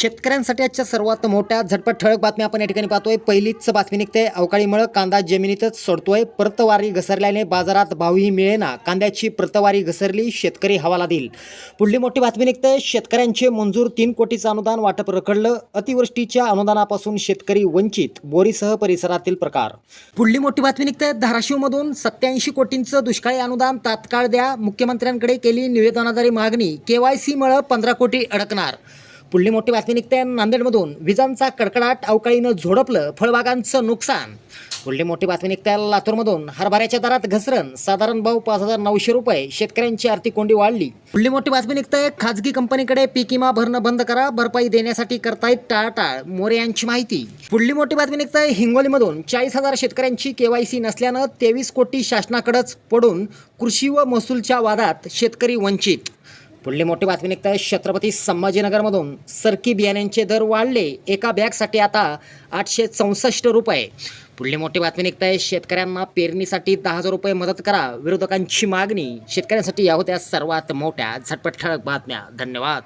शेतकऱ्यांसाठी आजच्या सर्वात मोठ्या झटपट ठळक बातम्या आपण या ठिकाणी पाहतोय. पहिलीच बातमी निघते. अवकाळीमुळं कांदा जमिनीतच सोडतोय. प्रतवारी घसरल्याने बाजारात भावही मिळेना. कांद्याची प्रतवारी घसरली शेतकरी हवाला देईल. पुढली मोठी बातमी निघते. शेतकऱ्यांचे मंजूर तीन कोटीचं अनुदान वाटप रखडलं. अतिवृष्टीच्या अनुदानापासून शेतकरी वंचित बोरीसह परिसरातील प्रकार. पुढली मोठी बातमी निघते. धाराशिवमधून सत्याऐंशी कोटींचं दुष्काळी अनुदान तात्काळ द्या. मुख्यमंत्र्यांकडे केली निवेदनाद्वारे मागणी. केवायसीमुळं पंधरा कोटी अडकणार. पुढली मोठी बातमी निघते नांदेडमधून. विजांचा कडकडाट अवकाळीनं झोडपलं फळबागांचं नुकसान. पुढली मोठी बातमी निघते लातूरमधून. हरभऱ्याच्या दरात घसरण. साधारण भाव पाच हजार नऊशे रुपये. शेतकऱ्यांची आर्थिक कोंडी वाढली. पुढली मोठी बातमी निघते खाजगी कंपनीकडे पीक विमा भरणं बंद करा भरपाई देण्यासाठी करतायत टाळाटाळ. मोरे यांची माहिती. पुढली मोठी बातमी निघते हिंगोलीमधून. चाळीस हजार शेतकऱ्यांची केवायसी नसल्यानं तेवीस कोटी शासनाकडेच पडून कृषी व महसूलच्या वादात शेतकरी वंचित. पुढली मोठी बातमी निघत आहे छत्रपती संभाजीनगरमधून. सरकी बियाण्यांचे दर वाढले एका बॅगसाठी आता आठशे चौसष्ट रुपये. पुढली मोठी बातमी निघत आहे शेतकऱ्यांना पेरणीसाठी दहा हजार रुपये मदत करा विरोधकांची मागणी. शेतकऱ्यांसाठी या होत्या सर्वात मोठ्या झटपट ठळक बातम्या. धन्यवाद.